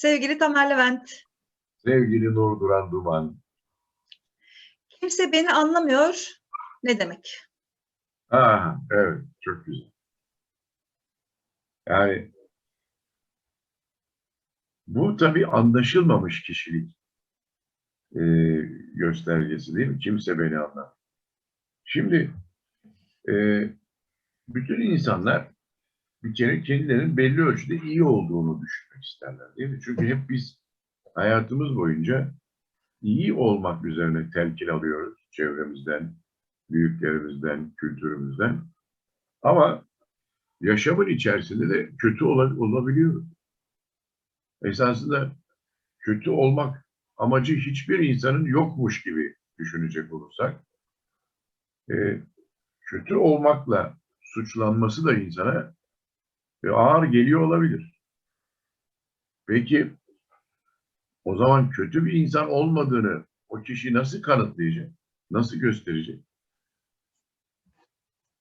Sevgili Tamer Levent, Sevgili Nur Duran Duman. kimse beni anlamıyor. Ne demek? Ha, evet, çok güzel. Yani bu tabii anlaşılmamış kişilik e, göstergesi değil mi? Kimse beni anlamıyor. Şimdi e, bütün insanlar bir kere kendilerinin belli ölçüde iyi olduğunu düşünmek isterler değil mi? Çünkü hep biz hayatımız boyunca iyi olmak üzerine telkin alıyoruz çevremizden, büyüklerimizden, kültürümüzden. Ama yaşamın içerisinde de kötü ola- olabiliyoruz. Esasında kötü olmak amacı hiçbir insanın yokmuş gibi düşünecek olursak, e, kötü olmakla suçlanması da insana ağır geliyor olabilir. Peki o zaman kötü bir insan olmadığını o kişi nasıl kanıtlayacak? Nasıl gösterecek?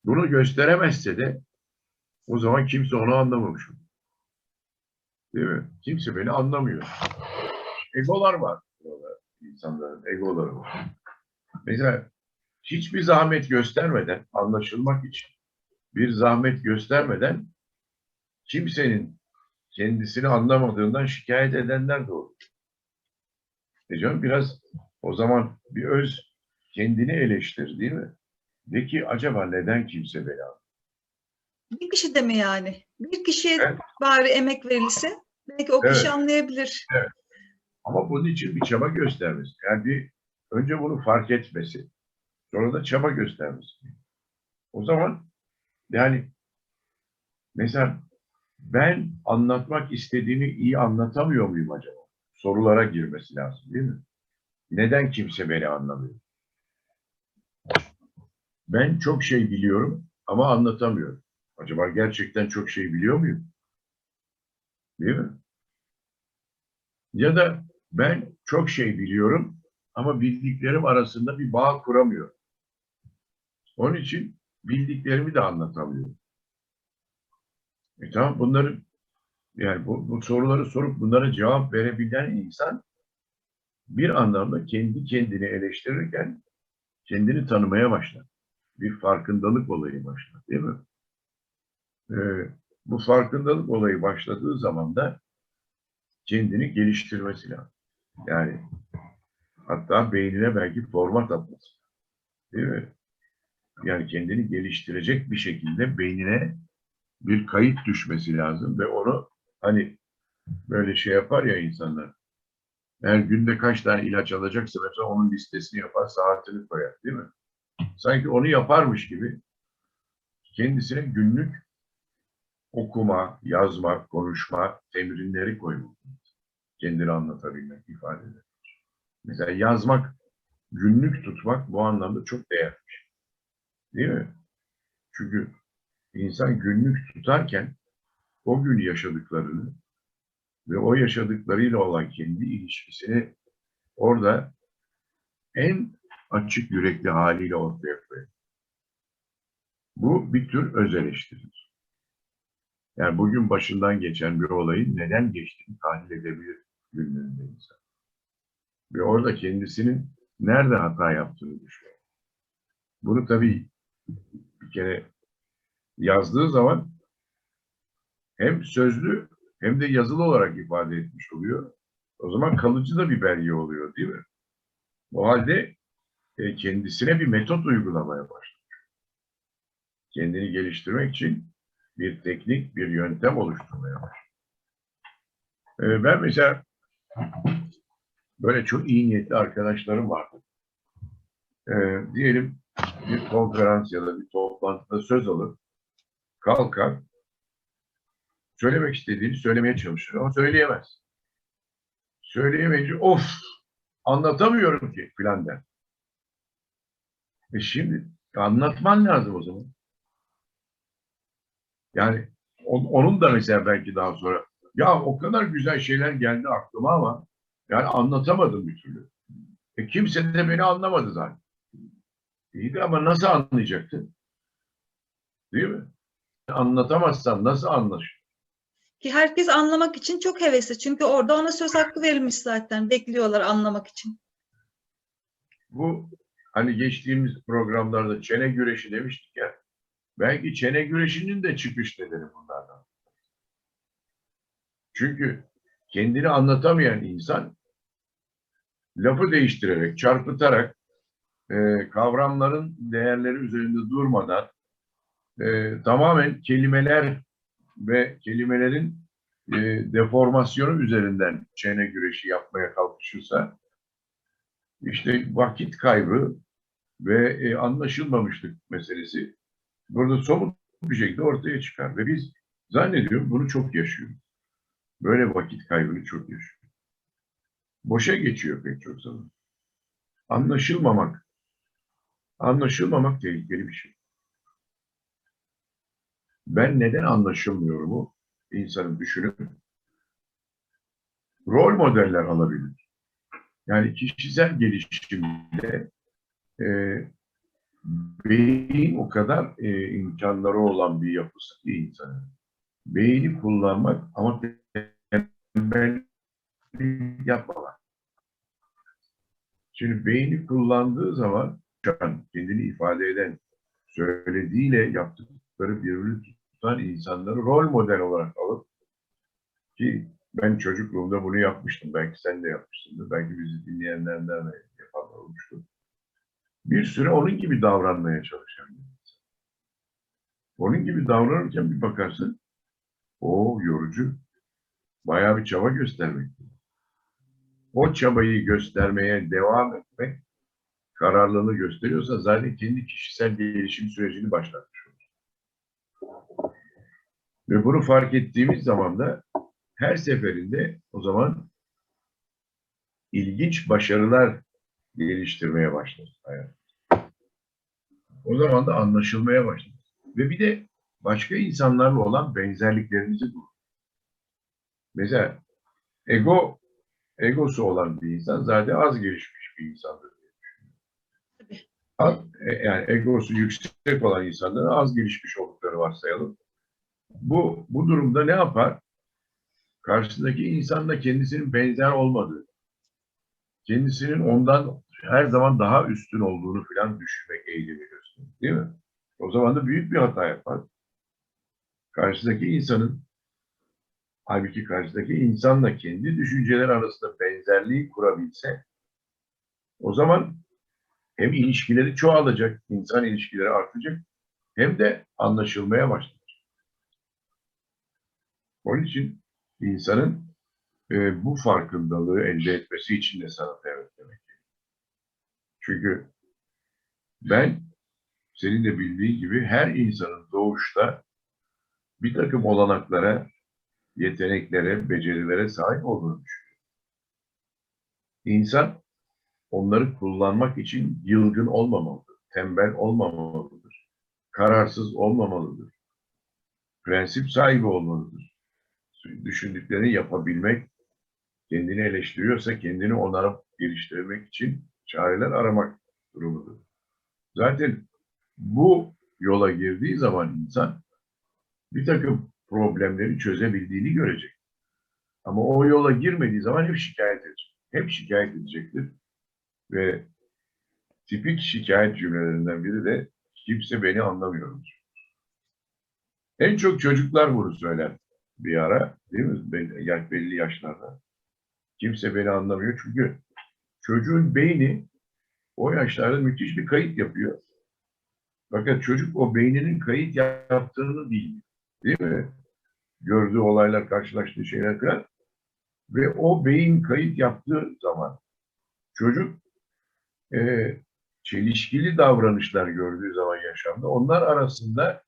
Bunu gösteremezse de o zaman kimse onu anlamamış. Değil mi? Kimse beni anlamıyor. Egolar var. İnsanların egoları var. Mesela hiçbir zahmet göstermeden, anlaşılmak için bir zahmet göstermeden kimsenin kendisini anlamadığından şikayet edenler de olur. E canım biraz o zaman bir öz kendini eleştir değil mi? De ki acaba neden kimse beni anlamıyor? Bir kişi de mi yani? Bir kişiye Evet. bari emek verilse belki o kişi Evet. anlayabilir. Ama bunun için bir çaba göstermesi. Yani bir, önce bunu fark etmesi. Sonra da çaba göstermesi. O zaman yani mesela ben anlatmak istediğimi iyi anlatamıyor muyum acaba? Sorulara girmesi lazım değil mi? Neden kimse beni anlamıyor? Ben çok şey biliyorum ama anlatamıyorum. Acaba gerçekten çok şey biliyor muyum? Değil mi? Ya da ben çok şey biliyorum ama bildiklerim arasında bir bağ kuramıyorum. Onun için bildiklerimi de anlatamıyorum. E tamam bunları yani bu, bu soruları sorup bunlara cevap verebilen insan bir anlamda kendi kendini eleştirirken kendini tanımaya başlar. Bir farkındalık olayı başlar değil mi? Ee, bu farkındalık olayı başladığı zaman da kendini geliştirmesi lazım. Yani hatta beynine belki format atması. Değil mi? Yani kendini geliştirecek bir şekilde beynine bir kayıt düşmesi lazım ve onu hani böyle şey yapar ya insanlar. Her günde kaç tane ilaç alacaksa mesela onun listesini yapar, saatini koyar değil mi? Sanki onu yaparmış gibi kendisine günlük okuma, yazma, konuşma temrinleri koymak. Kendini anlatabilmek, ifade etmek. Mesela yazmak, günlük tutmak bu anlamda çok değerli. Değil mi? Çünkü insan günlük tutarken o gün yaşadıklarını ve o yaşadıklarıyla olan kendi ilişkisini orada en açık yürekli haliyle ortaya koyuyor. Bu bir tür öz eleştiridir. Yani bugün başından geçen bir olayın neden geçtiğini tahlil edebilir günlüğünde insan. Ve orada kendisinin nerede hata yaptığını düşünüyor. Bunu tabii bir kere yazdığı zaman hem sözlü hem de yazılı olarak ifade etmiş oluyor. O zaman kalıcı da bir belge oluyor değil mi? O halde e, kendisine bir metot uygulamaya başlıyor. Kendini geliştirmek için bir teknik, bir yöntem oluşturmaya başlıyor. E, ben mesela böyle çok iyi niyetli arkadaşlarım vardı. E, diyelim bir konferans ya da bir toplantıda söz alır, kalkar, söylemek istediğini söylemeye çalışır ama söyleyemez. Söyleyemeyince of anlatamıyorum ki filan der. E şimdi anlatman lazım o zaman. Yani on- onun da mesela belki daha sonra ya o kadar güzel şeyler geldi aklıma ama yani anlatamadım bir türlü. E kimse de beni anlamadı zaten. İyi de ama nasıl anlayacaktın? Değil mi? Anlatamazsan nasıl anlaşır? Ki herkes anlamak için çok hevesli. Çünkü orada ona söz hakkı verilmiş zaten. Bekliyorlar anlamak için. Bu hani geçtiğimiz programlarda çene güreşi demiştik ya. Belki çene güreşinin de çıkış nedeni bunlardan. Çünkü kendini anlatamayan insan lafı değiştirerek, çarpıtarak, e, kavramların değerleri üzerinde durmadan e, tamamen kelimeler ve kelimelerin e, deformasyonu üzerinden çene güreşi yapmaya kalkışırsa işte vakit kaybı ve e, anlaşılmamışlık meselesi burada somut bir şekilde ortaya çıkar. Ve biz zannediyorum bunu çok yaşıyoruz. Böyle vakit kaybını çok yaşıyoruz. Boşa geçiyor pek çok zaman. Anlaşılmamak. Anlaşılmamak tehlikeli bir şey. Ben neden anlaşılmıyorum o insanın düşünüp rol modeller alabilir. Yani kişisel gelişimde e, beyin o kadar e, imkanları olan bir yapısı ki insanın. Beyni kullanmak ama tembellik yapmamak. Şimdi beyni kullandığı zaman şu an kendini ifade eden, söylediğiyle yaptıkları birbirini tutan insanları rol model olarak alıp ki ben çocukluğumda bunu yapmıştım. Belki sen de yapmışsındır. Belki bizi dinleyenlerden de yapanlar olmuştur. Bir süre onun gibi davranmaya çalışan bir insan. Onun gibi davranırken bir bakarsın o yorucu. Bayağı bir çaba göstermek. O çabayı göstermeye devam etmek kararlılığını gösteriyorsa zaten kendi kişisel gelişim sürecini başlatmış olur. Ve bunu fark ettiğimiz zaman da her seferinde o zaman ilginç başarılar geliştirmeye başlarız hayat. O zaman da anlaşılmaya başlarız. Ve bir de başka insanlarla olan benzerliklerimizi bulur. Mesela ego egosu olan bir insan zaten az gelişmiş bir insandır. diye düşünüyorum. E, yani egosu yüksek olan insanların az gelişmiş oldukları varsayalım. Bu, bu durumda ne yapar? karşısındaki insanla kendisinin benzer olmadığı, kendisinin ondan her zaman daha üstün olduğunu filan düşünmek eğilimi gösterir. Değil mi? O zaman da büyük bir hata yapar. Karşıdaki insanın halbuki karşıdaki insanla kendi düşünceler arasında benzerliği kurabilse o zaman hem ilişkileri çoğalacak, insan ilişkileri artacak hem de anlaşılmaya başlayacak. Onun için insanın e, bu farkındalığı elde etmesi için de sanat evet demek. Çünkü ben senin de bildiğin gibi her insanın doğuşta bir takım olanaklara, yeteneklere, becerilere sahip olduğunu düşünüyorum. İnsan onları kullanmak için yılgın olmamalıdır, tembel olmamalıdır, kararsız olmamalıdır, prensip sahibi olmalıdır düşündüklerini yapabilmek, kendini eleştiriyorsa kendini onarıp geliştirmek için çareler aramak durumudur. Zaten bu yola girdiği zaman insan bir takım problemleri çözebildiğini görecek. Ama o yola girmediği zaman hep şikayet edecek. Hep şikayet edecektir. Ve tipik şikayet cümlelerinden biri de kimse beni anlamıyordur. En çok çocuklar bunu söyler bir ara değil mi? Belli, yani belli yaşlarda. Kimse beni anlamıyor çünkü çocuğun beyni o yaşlarda müthiş bir kayıt yapıyor. Fakat çocuk o beyninin kayıt yaptığını bilmiyor. Değil mi? Gördüğü olaylar, karşılaştığı şeyler falan. Ve o beyin kayıt yaptığı zaman çocuk e, çelişkili davranışlar gördüğü zaman yaşamda onlar arasında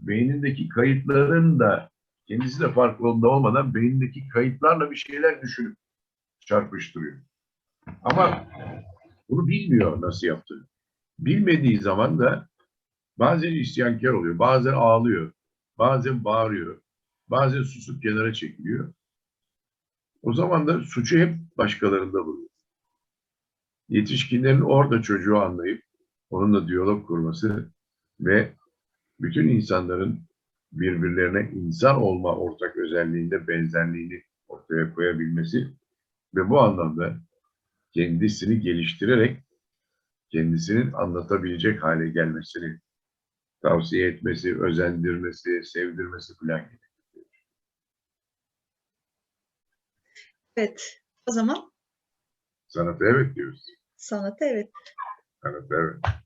beynindeki kayıtların da kendisi de farkında olmadan beynindeki kayıtlarla bir şeyler düşünüp çarpıştırıyor. Ama bunu bilmiyor nasıl yaptığını. Bilmediği zaman da bazen isyankar oluyor, bazen ağlıyor, bazen bağırıyor, bazen susup kenara çekiliyor. O zaman da suçu hep başkalarında buluyor. Yetişkinlerin orada çocuğu anlayıp onunla diyalog kurması ve bütün insanların birbirlerine insan olma ortak özelliğinde benzerliğini ortaya koyabilmesi ve bu anlamda kendisini geliştirerek kendisinin anlatabilecek hale gelmesini tavsiye etmesi, özendirmesi, sevdirmesi falan gibi. Evet. O zaman Sanata evet diyoruz. sanata evet. Sanata evet.